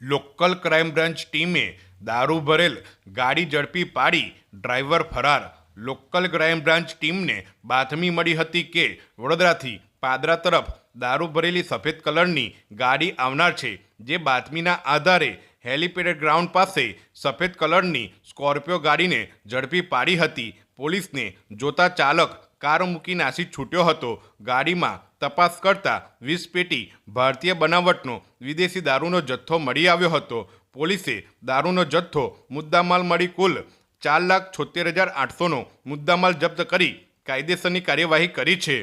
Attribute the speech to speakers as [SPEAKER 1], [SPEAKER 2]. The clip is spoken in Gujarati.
[SPEAKER 1] લોકલ ક્રાઇમ બ્રાન્ચ ટીમે દારૂ ભરેલ, ગાડી ઝડપી પાડી, ડ્રાઈવર ફરાર. લોકલ ક્રાઇમ બ્રાન્ચ ટીમને બાતમી મળી હતી કે વડોદરાથી પાદરા તરફ દારૂ ભરેલી સફેદ કલરની ગાડી આવનાર છે, જે બાતમીના આધારે હેલિપેડ ગ્રાઉન્ડ પાસે સફેદ કલરની સ્કોર્પિયો ગાડીને ઝડપી પાડી હતી. પોલીસને જોતા ચાલક કાર મૂકી નાસી છૂટ્યો હતો. ગાડીમાં તપાસ કરતા વીસ પેટી ભારતીય બનાવટનો વિદેશી દારૂનો જથ્થો મળી આવ્યો હતો. પોલીસે દારૂનો જથ્થો મુદ્દામાલ મળી કુલ ચાર લાખ છોતેર હજાર આઠસોનો મુદ્દામાલ જપ્ત કરી કાયદેસરની કાર્યવાહી કરી છે.